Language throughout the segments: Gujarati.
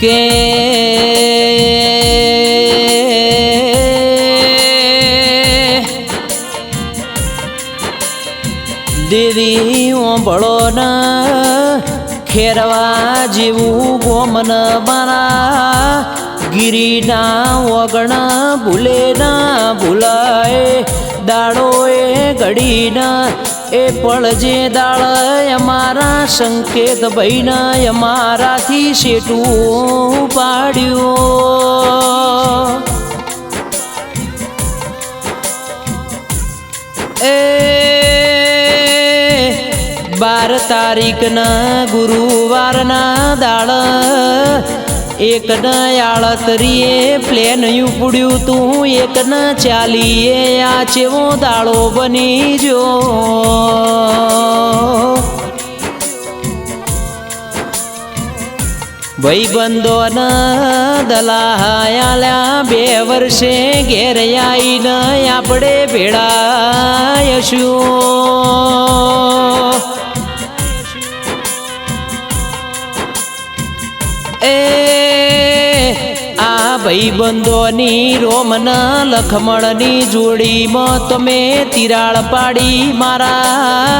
કે દેવી ઓંભળો ન ખેરવા જેવું ગોમન મારા ગિરીના વગણ ભૂલે ના ભૂલાય. દાડો એ ઘડીના એ પળજે દાળ અમારા સંકેત ભાઈના અમારાથી શેટું પાડ્યું. એ બાર તારીખના ગુરુવારના દાળ એક ન આળતરીએ પ્લેન ઉપડ્યું તું, એક ન ચાલીએ, આ ચેવો દાળો બની જો. ભાઈબંધોન દલાહાયાલ્યા બે વર્ષે ઘેર આવીને આપણે ભેળાયશું. આ ભાઈબંધોની રોમન લખમણની જોડીમાં તમે તિરાળ પાડી મારા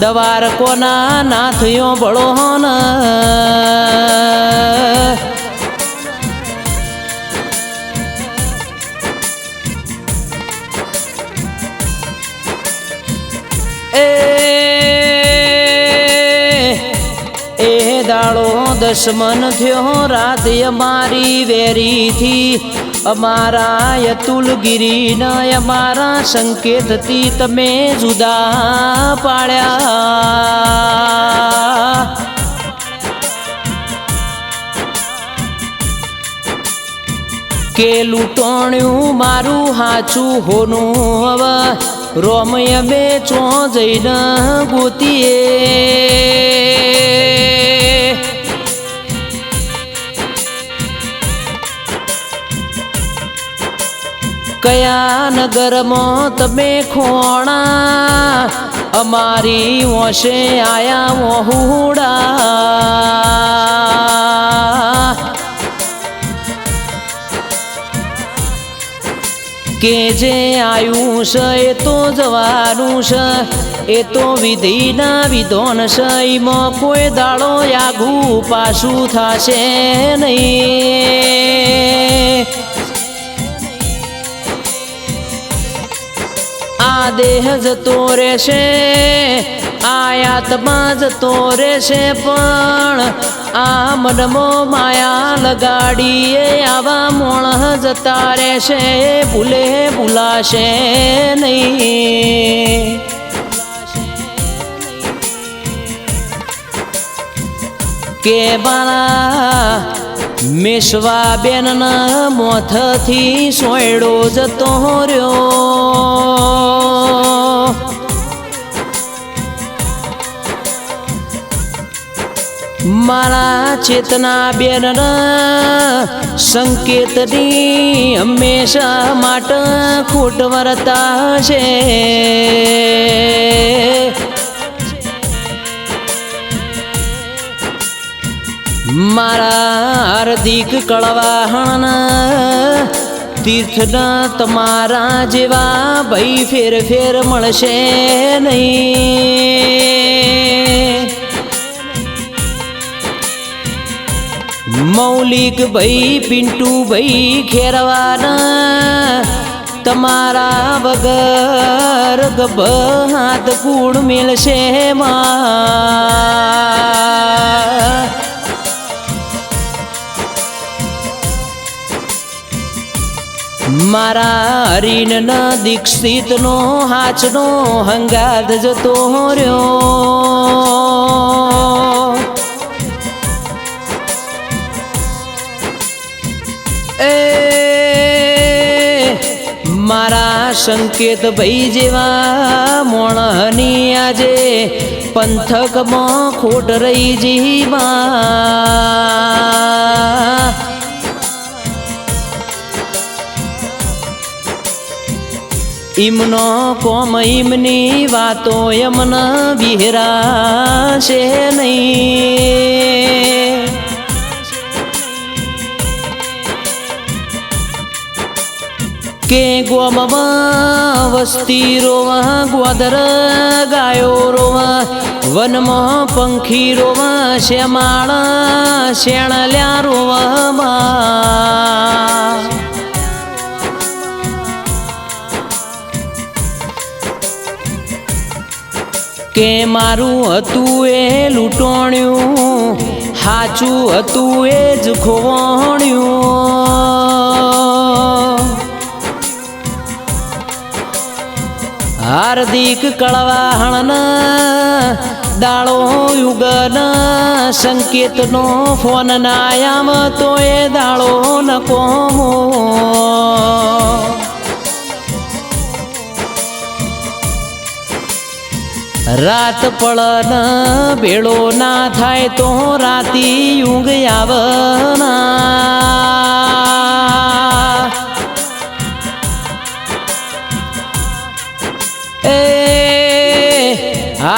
દવાર કોના નાથયો ભળો ન એ દાડો દશમન થયો રાત અમારી વેરીથી. અમારા યતુલગીરી ન અમારા સંકેતથી તમે જુદા પાડ્યા. કે લૂંટણ્યું મારું હાચું હોનું હવે. રોમય મેં ચો જઈને ગોતીએ. કયા નગરમાં તમે ખોણા અમારી વશે આયા વહુડા. કે જે આયું છે એ તો જવાનું છે, એ તો વિધિના વિધોન છે, એમાં કોઈ દાડો યાગુ પાછું થશે નહીં. દેહ જતો રહેશે આયાતમાં જતો રહેશે પણ આ મનમો માયા લગાડીએ, આવા મોણ જતા રહેશે, ભૂલે ભૂલાશે નહીં. કે બાળા, મેશવા બેનના મોથથી સોયડો જતો રહ્યો. મારા ચેતના બેનના સંકેતની હંમેશા માટે ખોટ વરતા છે. મારા હાર્દિક કળવાહણ તીર્થના તમારા જેવા ભાઈ ફેર ફેર મળશે નહીં. મૌલિક ભાઈ, પિન્ટુ ભાઈ, ખેરવાના તમારા વગર ગભ હાથ કુણ મેળશે માં. મારા હરીન દીક્ષિત નો હાચનો હંગાત જતો રહ્યો. મારા સંકેત ભાઈ જેવા મોણની આજે પંથકમાં ખોટ રહી જીવા. ઇમનો કોમ ઇમની વાતો યમન વિહરાશે નહીં. કે ગોમમાં વસ્તી રોવા ગ્વાદર ગાયો રોવા, વનમાં પંખી રોવા શ્યામાળ શેણલ્યા રોવામાં કે મારું હતું એ લૂંટોણ્યું, હાચું હતું એ જ ખોવાણ્યું. હાર્દિક કળવાહણ દાળો યુગન, સંકેતનો ફોન નાયામ તો એ દાળો ન કોમો રાત પળન બેળો ના થાય તો રાતી યુગ આવના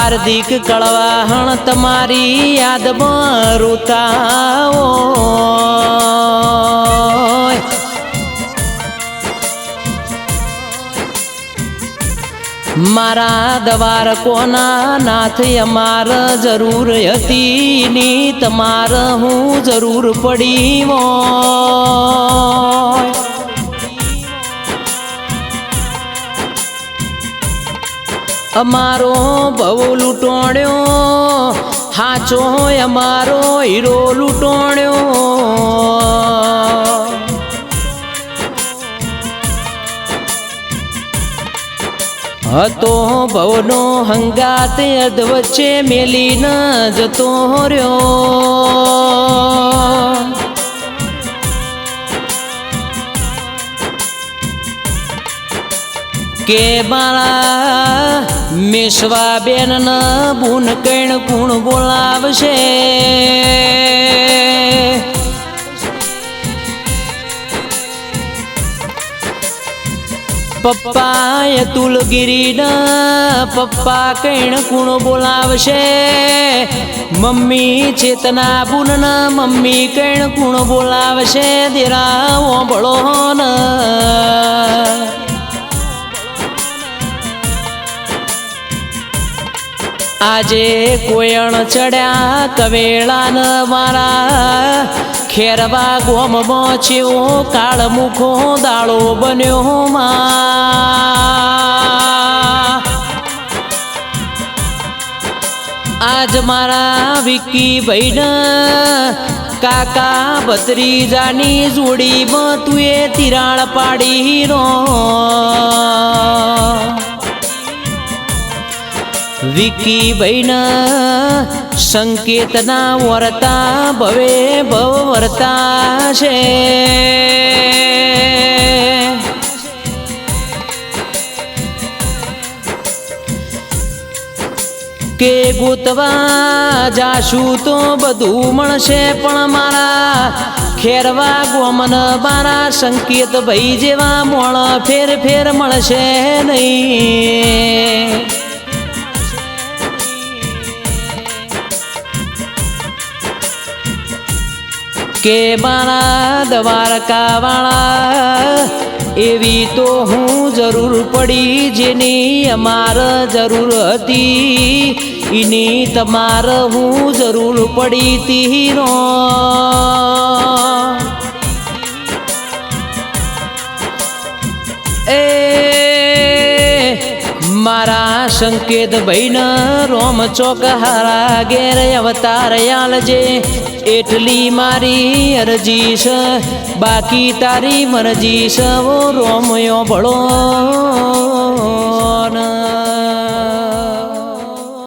હાર્દિક કળવાહણ તમારી યાદમાં રૂતાઓ મારા દવાર કોના નાથ અમાર જરૂર હતી ની, તમાર હું જરૂર પડી હોય. અમારો બહુ લૂંટોણ્યો. હાચો અમારો હીરો લૂંટોણ્યો. હતો ભવનો હંગાત અધ વચ્ચે મેલી ન જતો રહ્યો. કે મારા મેશવા બેન ન બુન કૈણ કુણ બોલાવશે. પપ્પા એ તુલગીરીના પપ્પા કૈણ કુણ બોલાવશે. મમ્મી ચેતના બુનના મમ્મી કૈણ કુણ બોલાવશે. દેરા ઓબળો આજે કોયણ ચડ્યા કવેળાન મારા. ખેરવા ગોમમાં છેવો કાળ મુખો દાળો બન્યો માં. આજ મારા વિકી ભાઈના કાકા ભત્રીજાની જોડીમાં તું એ તિરાળ પાડી રો વિકી ભાઈના સંકેતના વરતા ભવે ભવ વરતા છે. કે ગોતવા જાશું તો બધું મળશે, પણ મારા ખેરવા ગોમન મારા સંકેત ભાઈ જેવા મોણ ફેર ફેર મળશે નહીં. કે બાણા દ્વારકાવાળા, એવી તો હું જરૂર પડી જેની અમાર જરૂર હતી. એની તમાર હું જરૂર પડી તીનો. મારા સંકેત ભાઈન રોમ ચોક હારા ઘેર અવતાર આલજે. એટલી મારી અરજી છે, બાકી તારી મરજી છે, ઓ રોમયો ભળો